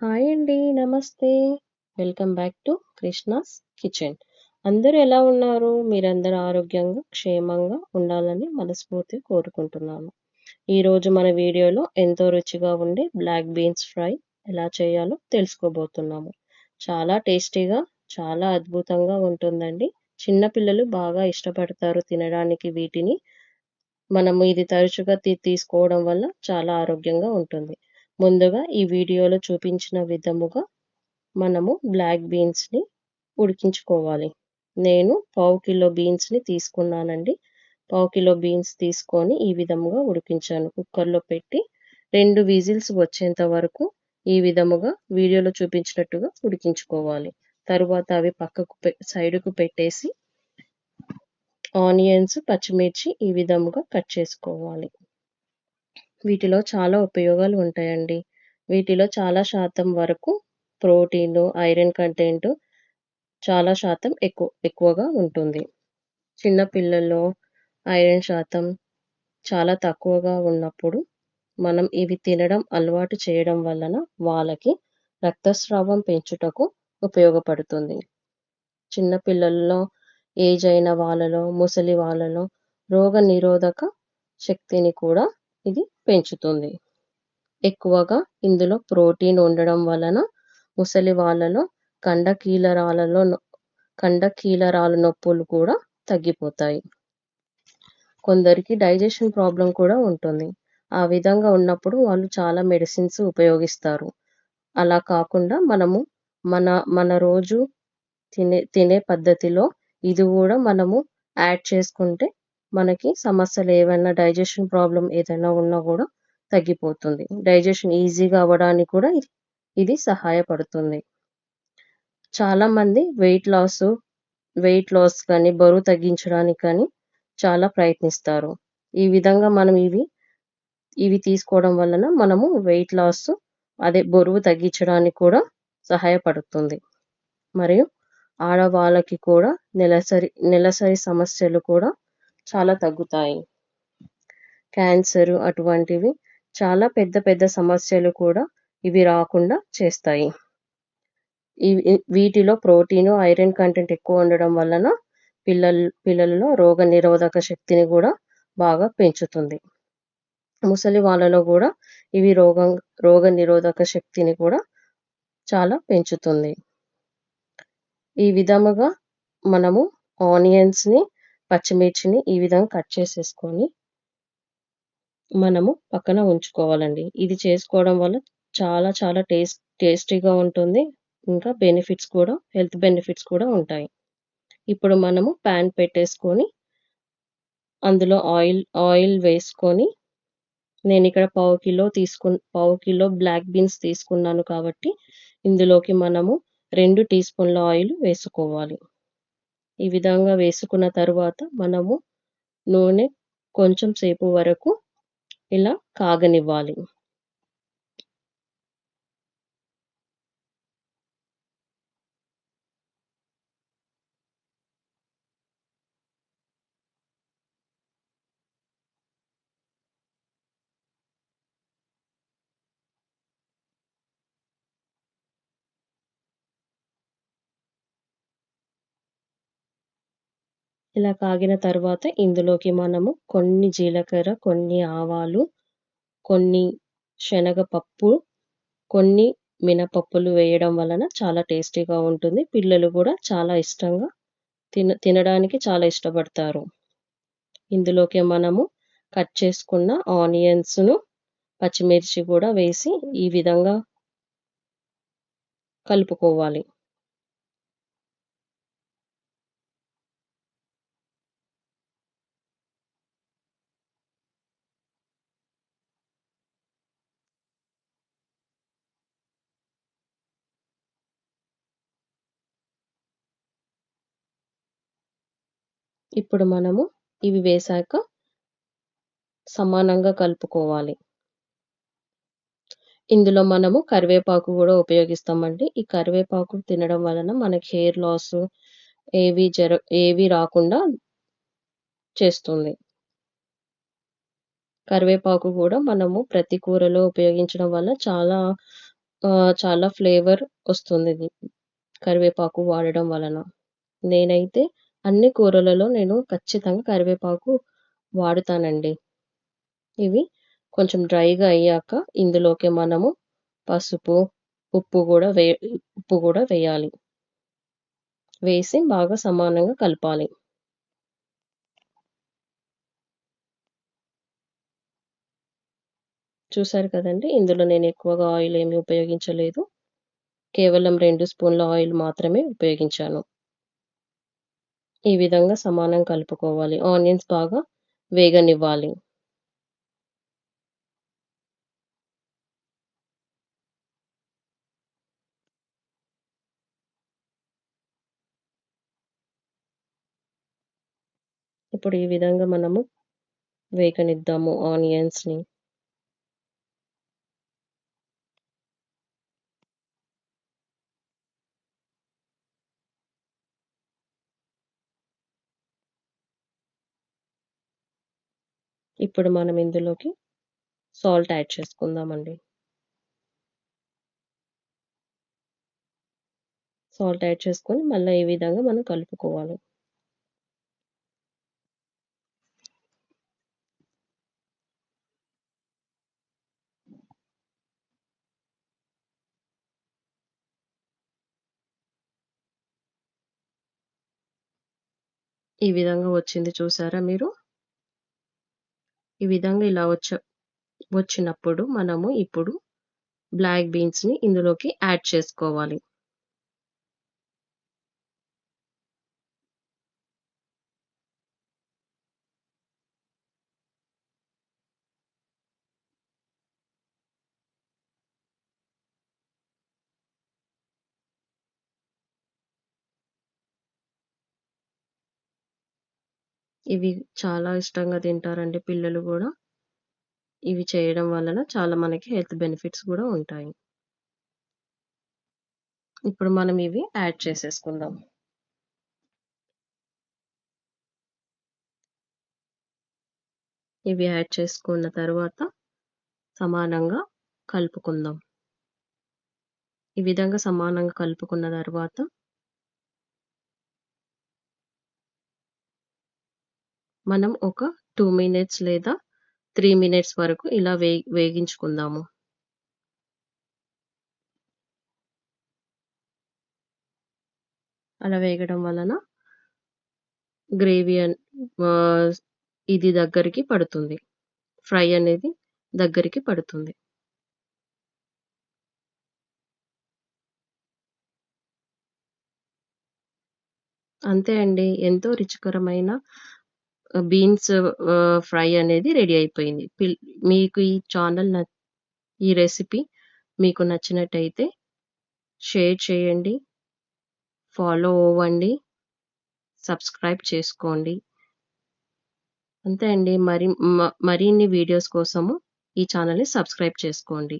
Hi అండి. నమస్తే. Welcome back to Krishna's kitchen. అందరూ ఎలా ఉన్నారు? మీరందరూ ఆరోగ్యంగా, క్షేమంగా ఉండాలని మనస్ఫూర్తిగా కోరుకుంటున్నాను. ఈరోజు మన వీడియోలో ఎంతో రుచిగా ఉండే బ్లాక్ బీన్స్ ఫ్రై ఎలా చేయాలో తెలుసుకోబోతున్నాము. చాలా టేస్టీగా, చాలా అద్భుతంగా ఉంటుందండి. చిన్నపిల్లలు బాగా ఇష్టపడతారు తినడానికి వీటిని. మనము ఇది తరచుగా తీ తీసుకోవడం వల్ల చాలా ఆరోగ్యంగా ఉంటుంది. ముందుగా ఈ వీడియోలో చూపించిన విధముగా మనము బ్లాక్ బీన్స్‌ని ఉడికించుకోవాలి. నేను పావు కిలో బీన్స్‌ని తీసుకున్నానండి. పావు కిలో బీన్స్ తీసుకొని ఈ విధముగా ఉడికించాను. కుక్కర్‌లో పెట్టి రెండు విజిల్స్ వచ్చేంత వరకు ఈ విధముగా వీడియోలో చూపించినట్టుగా ఉడికించుకోవాలి. తరువాత అవి పక్కకు పె సైడ్‌కు పెట్టేసి ఆనియన్స్, పచ్చిమిర్చి ఈ విధముగా కట్ చేసుకోవాలి. వీటిలో చాలా ఉపయోగాలు ఉంటాయండి. వీటిలో చాలా శాతం వరకు ప్రోటీను, ఐరన్ కంటెంట్ చాలా శాతం ఎక్కువ ఎక్కువగా ఉంటుంది. చిన్న పిల్లల్లో ఐరన్ శాతం చాలా తక్కువగా ఉన్నప్పుడు మనం ఇవి తినడం అలవాటు చేయడం వలన వాళ్ళకి రక్తస్రావం పెంచుటకు ఉపయోగపడుతుంది. చిన్నపిల్లల్లో ఏజ్ అయిన వాళ్ళలో, ముసలి వాళ్ళలో రోగనిరోధక శక్తిని కూడా ఇది పెంచుతుంది. ఎక్కువగా ఇందులో ప్రోటీన్ ఉండడం వలన ముసలి వాళ్ళలో కండకీలరాలలో నొ కండకీలరాల నొప్పులు కూడా తగ్గిపోతాయి. కొందరికి డైజెషన్ ప్రాబ్లం కూడా ఉంటుంది. ఆ విధంగా ఉన్నప్పుడు వాళ్ళు చాలా మెడిసిన్స్ ఉపయోగిస్తారు. అలా కాకుండా మనము మన మన రోజు తినే తినే పద్ధతిలో ఇది కూడా మనము యాడ్ చేసుకుంటే మనకి సమస్యలు ఏవైనా డైజెషన్ ప్రాబ్లం ఏదైనా ఉన్నా కూడా తగ్గిపోతుంది. డైజెషన్ ఈజీగా అవ్వడానికి కూడా ఇది ఇది సహాయపడుతుంది. చాలామంది వెయిట్ లాస్, వెయిట్ లాస్ కానీ, బరువు తగ్గించడానికి కానీ చాలా ప్రయత్నిస్తారు. ఈ విధంగా మనం ఇవి ఇవి తీసుకోవడం వలన మనము వెయిట్ లాస్ అదే బరువు తగ్గించడానికి కూడా సహాయపడుతుంది. మరియు ఆడవాళ్ళకి కూడా నెలసరి నెలసరి సమస్యలు కూడా చాలా తగ్గుతాయి. క్యాన్సర్ అటువంటివి చాలా పెద్ద పెద్ద సమస్యలు కూడా ఇవి రాకుండా చేస్తాయి. ఇవి వీటిలో ప్రోటీను, ఐరన్ కంటెంట్ ఎక్కువ ఉండడం వలన పిల్లలు పిల్లలలో రోగనిరోధక శక్తిని కూడా బాగా పెంచుతుంది. ముసలి వాళ్ళలో కూడా ఇవి రోగం రోగనిరోధక శక్తిని కూడా చాలా పెంచుతుంది. ఈ విధముగా మనము ఆనియన్స్‌ని, పచ్చిమిర్చిని ఈ విధంగా కట్ చేసేసుకొని మనము పక్కన ఉంచుకోవాలండి. ఇది చేసుకోవడం వల్ల చాలా చాలా టేస్ట్ టేస్టీగా ఉంటుంది. ఇంకా బెనిఫిట్స్ కూడా హెల్త్ బెనిఫిట్స్ కూడా ఉంటాయి. ఇప్పుడు మనము ప్యాన్ పెట్టేసుకొని అందులో ఆయిల్ ఆయిల్ వేసుకొని నేను ఇక్కడ పావు కిలో తీసుకున్ పావు కిలో బ్లాక్ బీన్స్ తీసుకున్నాను కాబట్టి ఇందులోకి మనము రెండు టీ స్పూన్ల ఆయిల్ వేసుకోవాలి. ఈ విధంగా వేసుకున్న తర్వాత మనము నూనె కొంచెం సేపు వరకు ఇలా కాగనివ్వాలి. ఇలా కాగిన తర్వాత ఇందులోకి మనము కొన్ని జీలకర్ర, కొన్ని ఆవాలు, కొన్ని శనగపప్పు, కొన్ని మినపప్పులు వేయడం వలన చాలా టేస్టీగా ఉంటుంది. పిల్లలు కూడా చాలా ఇష్టంగా తిన తినడానికి చాలా ఇష్టపడతారు. ఇందులోకి మనము కట్ చేసుకున్న ఆనియన్స్‌ను, పచ్చిమిర్చి కూడా వేసి ఈ విధంగా కలుపుకోవాలి. ఇప్పుడు మనము ఇవి వేశాక సమానంగా కలుపుకోవాలి. ఇందులో మనము కరివేపాకు కూడా ఉపయోగిస్తామండి. ఈ కరివేపాకు తినడం వలన మనకి హెయిర్ లాస్ ఏవి జర ఏవి రాకుండా చేస్తుంది. కరివేపాకు కూడా మనము ప్రతి కూరలో ఉపయోగించడం వల్ల చాలా చాలా ఫ్లేవర్ వస్తుంది ఇది. కరివేపాకు వాడడం వలన. నేనైతే అన్ని కూరలలో నేను ఖచ్చితంగా కరివేపాకు వాడుతానండి. ఇవి కొంచెం డ్రైగా అయ్యాక ఇందులోకి మనము పసుపు, ఉప్పు కూడా వే ఉప్పు కూడా వేయాలి. వేసి బాగా సమానంగా కలపాలి. చూసారు కదండి ఇందులో నేను ఎక్కువగా ఆయిల్ ఏమి ఉపయోగించలేదు. కేవలం రెండు స్పూన్ల ఆయిల్ మాత్రమే ఉపయోగించాను. ఈ విధంగా సమానం కలుపుకోవాలి. ఆనియన్స్ బాగా వేగనివ్వాలి. ఇప్పుడు ఈ విధంగా మనము వేగనిద్దాము ఆనియన్స్‌ని. ఇప్పుడు మనం ఇందులోకి సాల్ట్ యాడ్ చేసుకుందామండి. సాల్ట్ యాడ్ చేసుకొని మళ్ళీ ఈ విధంగా మనం కలుపుకోవాలి. ఈ విధంగా వచ్చింది చూసారా మీరు? ఈ విధంగా ఇలా వచ్చ వచ్చినప్పుడు మనము ఇప్పుడు బ్లాక్ బీన్స్‌ని ఇందులోకి యాడ్ చేసుకోవాలి. ఇవి చాలా ఇష్టంగా తింటారండి పిల్లలు కూడా ఇవి చేయడం వలన చాలా మనకి హెల్త్ బెనిఫిట్స్ కూడా ఉంటాయి. ఇప్పుడు మనం ఇవి యాడ్ చేసేసుకుందాం. ఇవి యాడ్ చేసుకున్న తర్వాత సమానంగా కలుపుకుందాం. ఈ విధంగా సమానంగా కలుపుకున్న తర్వాత మనం ఒక టూ మినిట్స్ లేదా త్రీ మినిట్స్ వరకు ఇలా వే వేగించుకుందాము. అలా వేగడం వలన గ్రేవీ ఇది దగ్గరికి పడుతుంది. ఫ్రై అనేది దగ్గరికి పడుతుంది. అంతే అండి. ఎంతో రుచికరమైన బీన్స్ ఫ్రై అనేది రెడీ అయిపోయింది. పిల్ మీకు ఈ ఛానల్ న ఈ రెసిపీ మీకు నచ్చినట్టయితే షేర్ చేయండి. ఫాలో అవ్వండి. సబ్స్క్రైబ్ చేసుకోండి. అంతే అండి. మరి మ మరిన్ని వీడియోస్ కోసము ఈ ఛానల్‌ని సబ్స్క్రైబ్ చేసుకోండి.